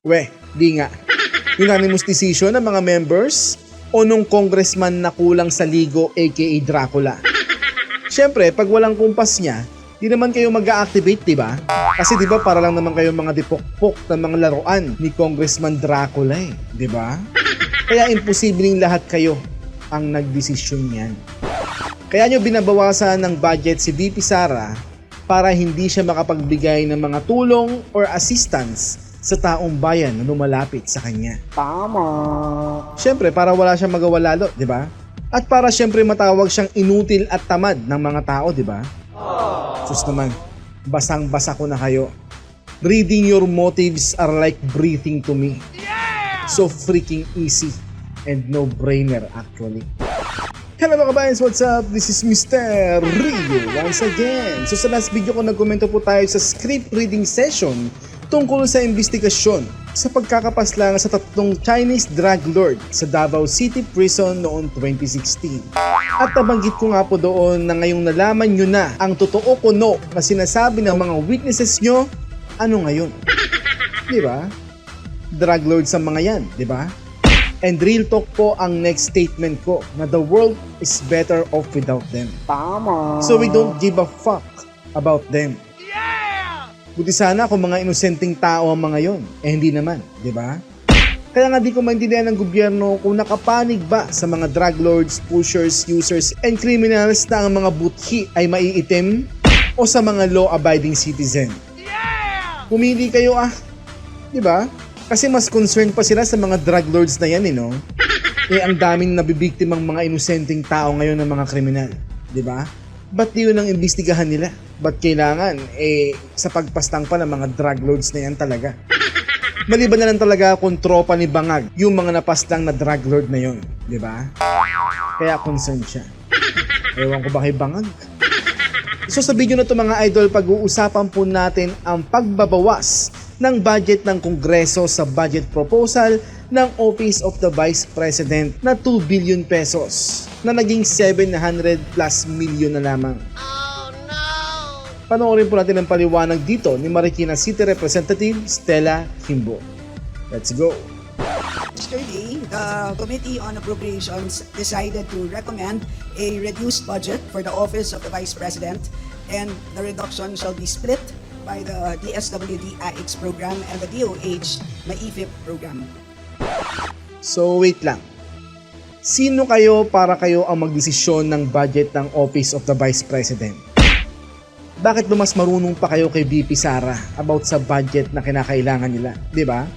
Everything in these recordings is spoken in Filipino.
We, di nga. Unanimous decision ng mga members o nung congressman na kulang sa ligo aka Dracula. Siyempre, pag walang kumpas niya, di naman kayo mag activate di ba? Kasi di ba para lang naman kayo mga dipokpok ng mga laruan ni Congressman Dracula eh, di ba? Kaya imposibleng lahat kayo ang nagdesisyon niyan. Kaya nyo binabawasan ng budget si VP Sara para hindi siya makapagbigay ng mga tulong or assistance sa taong bayan na lumalapit sa kanya. Tama. Siyempre, para wala siyang magawa lalo, di ba? At para siyempre matawag siyang inutil at tamad ng mga tao, di ba? Sus naman, basang-basa ko na kayo. Reading your motives are like breathing to me. So freaking easy and no-brainer actually. Hello mga kabayans, what's up? This is Mr. Rio once again. So sa last video ko nagkomento po tayo sa script reading session tungkol sa investigasyon sa pagkakapaslang sa tatlong Chinese drug lord sa Davao City Prison noong 2016. At nabanggit ko nga po doon na ngayong nalaman nyo na ang totoo ko no na sinasabi ng mga witnesses nyo, ano ngayon? Di ba? Drug lord sa mga yan, di ba? And real talk po ang next statement ko na the world is better off without them. Tama. So we don't give a fuck about them. Buti sana kung mga inosenteng tao ang mga yon. Eh hindi naman, di ba? Kaya nga di ko maintindihan ng gobyerno kung nakapanig ba sa mga drug lords, pushers, users, and criminals na ang mga buthi ay maiitim o sa mga law-abiding citizen. Pumili kayo ah. Di ba? Kasi mas concerned pa sila sa mga drug lords na yan eh, no? Eh, ang daming nabibiktimang mga inosenteng tao ngayon ng mga kriminal. Di ba? Ba't yun ang imbestigahan nila? Ba't kailangan, eh, sa pagpastang pa ng mga drug lords na yan talaga? Maliban na lang talaga kung tropa ni Bangag, yung mga napastang na drug lord na yon, di ba? Kaya concerned siya. Ewan ko ba kay Bangag? So sa video na to mga idol, pag-uusapan po natin ang pagbabawas ng budget ng Kongreso sa budget proposal ng Office of the Vice President na 2 billion pesos na naging 700 plus million na lamang. Panoorin po natin ang paliwanag dito ni Marikina City Representative Stella Kimbo. Let's go! Yesterday, the Committee on Appropriations decided to recommend a reduced budget for the Office of the Vice President and the reduction shall be split by the DSWD AX program and the DOH MAIFIP program. So wait lang. Sino kayo para kayo ang magdesisyon ng budget ng Office of the Vice President? Bakit ba mas marunong pa kayo kay VP Sara about sa budget na kinakailangan nila? 'Di ba?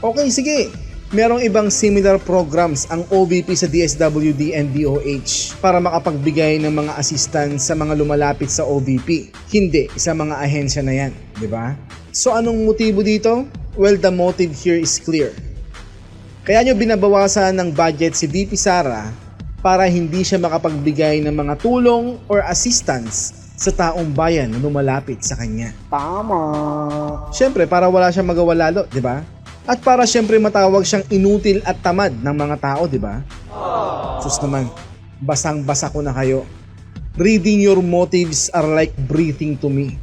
Okay, sige. Merong ibang similar programs ang OVP sa DSWD and DOH para makapagbigay ng mga assistance sa mga lumalapit sa OVP. Hindi sa mga ahensya na yan, di ba? So anong motibo dito? Well, the motive here is clear. Kaya nyo binabawasan ng budget si VP Sara para hindi siya makapagbigay ng mga tulong or assistance sa taong bayan na lumalapit sa kanya. Tama. Siyempre, para wala siyang magawa lalo, di ba? At para siyempre matawag siyang inutil at tamad ng mga tao, di ba? Sus naman, basang-basa ko na kayo. Reading your motives are like breathing to me.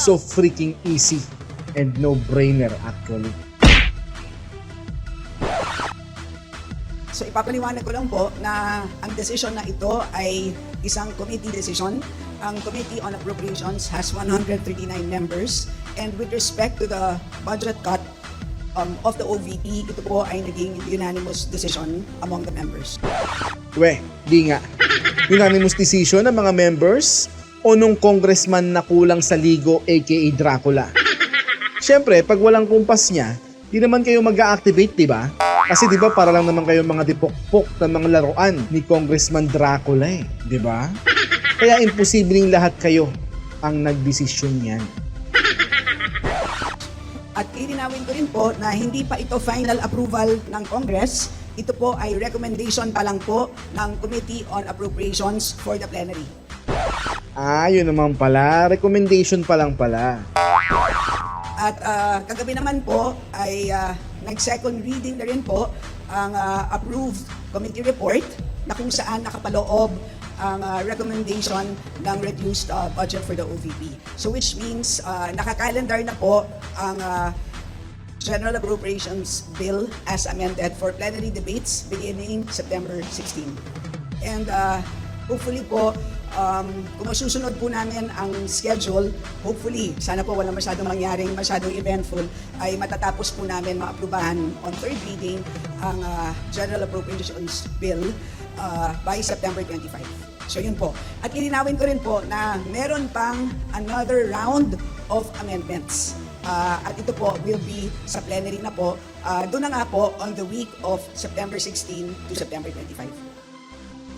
So freaking easy and no-brainer actually. So ipapaliwanag ko lang po na ang decision na ito ay isang committee decision. Ang Committee on Appropriations has 139 members and with respect to the budget cut um, of the OVP, ito po ay naging unanimous decision among the members. We, di nga. Unanimous decision ng mga members o nung congressman na kulang sa ligo aka Dracula. Siyempre, pag walang kumpas niya, di naman kayo mag activate di ba? Kasi di ba para lang naman kayo mga dipokpok ng mga laruan ni Congressman Dracula eh, di ba? Kaya imposibleng lahat kayo ang nagdesisyon niyan. At ilinawin ko rin po na hindi pa ito final approval ng Congress. Ito po ay recommendation pa lang po ng Committee on Appropriations for the plenary. Ah, yun naman pala. Recommendation pa lang pala. At ah, kagabi naman po ay ah, nag-second reading na rin po ang ah, approved committee report na kung saan nakapaloob ang ah, recommendation ng reduced ah, budget for the OVP. So which means ah, naka-calendar na po ang ah, General Appropriations Bill as amended for plenary debates beginning September 16. And uh, hopefully po, um, kung masusunod po namin ang schedule, hopefully, sana po walang masyadong mangyaring, masyadong eventful, ay matatapos po namin maaprubahan on third reading ang uh, General Appropriations Bill uh, by September 25. So yun po. At ilinawin ko rin po na meron pang another round of amendments. Uh, at ito po will be sa plenary na po. Uh, doon na nga po on the week of September 16 to September 25.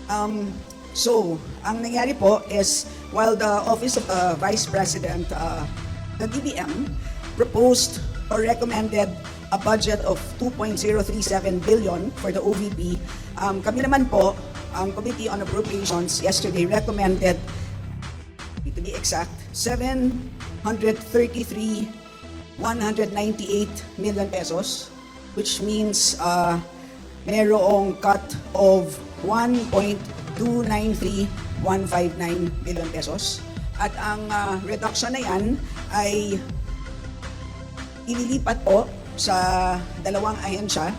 Um, so, ang nangyari po is while the Office of the Vice President, uh, the DBM, proposed or recommended a budget of 2.037 billion for the OVP, um, kami naman po, ang Committee on Appropriations yesterday recommended, to be exact, 733 198 million pesos, which means uh, merong cut of 1.293159 billion pesos. At ang uh, reduction na yan ay ililipat po sa dalawang ahensya.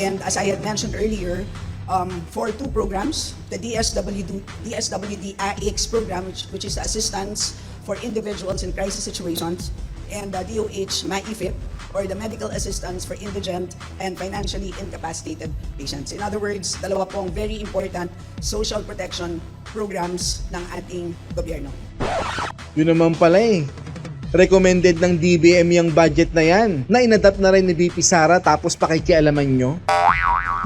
And as I had mentioned earlier, um, for two programs, the DSWD, DSWD AX program, which, which is assistance for individuals in crisis situations, and the DOH MAIFIP, or the medical assistance for indigent and financially incapacitated patients. In other words, dalawa pong very important social protection programs ng ating gobyerno. Yun naman pala eh. Recommended ng DBM yung budget na yan na inadapt na rin ni VP Sara tapos pakikialaman nyo.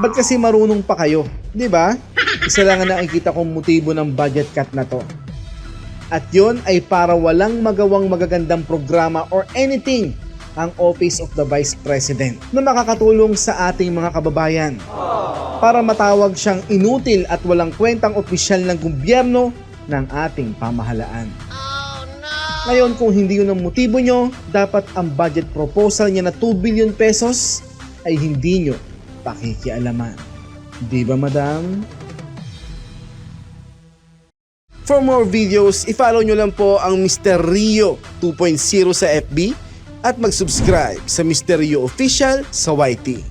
Ba't kasi marunong pa kayo? 'Di ba? Isa lang ang nakikita kong motibo ng budget cut na to. At yun ay para walang magawang magagandang programa or anything ang Office of the Vice President na makakatulong sa ating mga kababayan para matawag siyang inutil at walang kwentang opisyal ng gobyerno ng ating pamahalaan. Ngayon kung hindi yun ang motibo nyo, dapat ang budget proposal niya na 2 billion pesos ay hindi nyo pakikialaman. Di ba madam? For more videos, i-follow nyo lang po ang Mr. Rio 2.0 sa FB at mag-subscribe sa. Rio Official sa YT.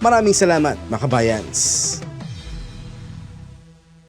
Maraming salamat, mga kabayans.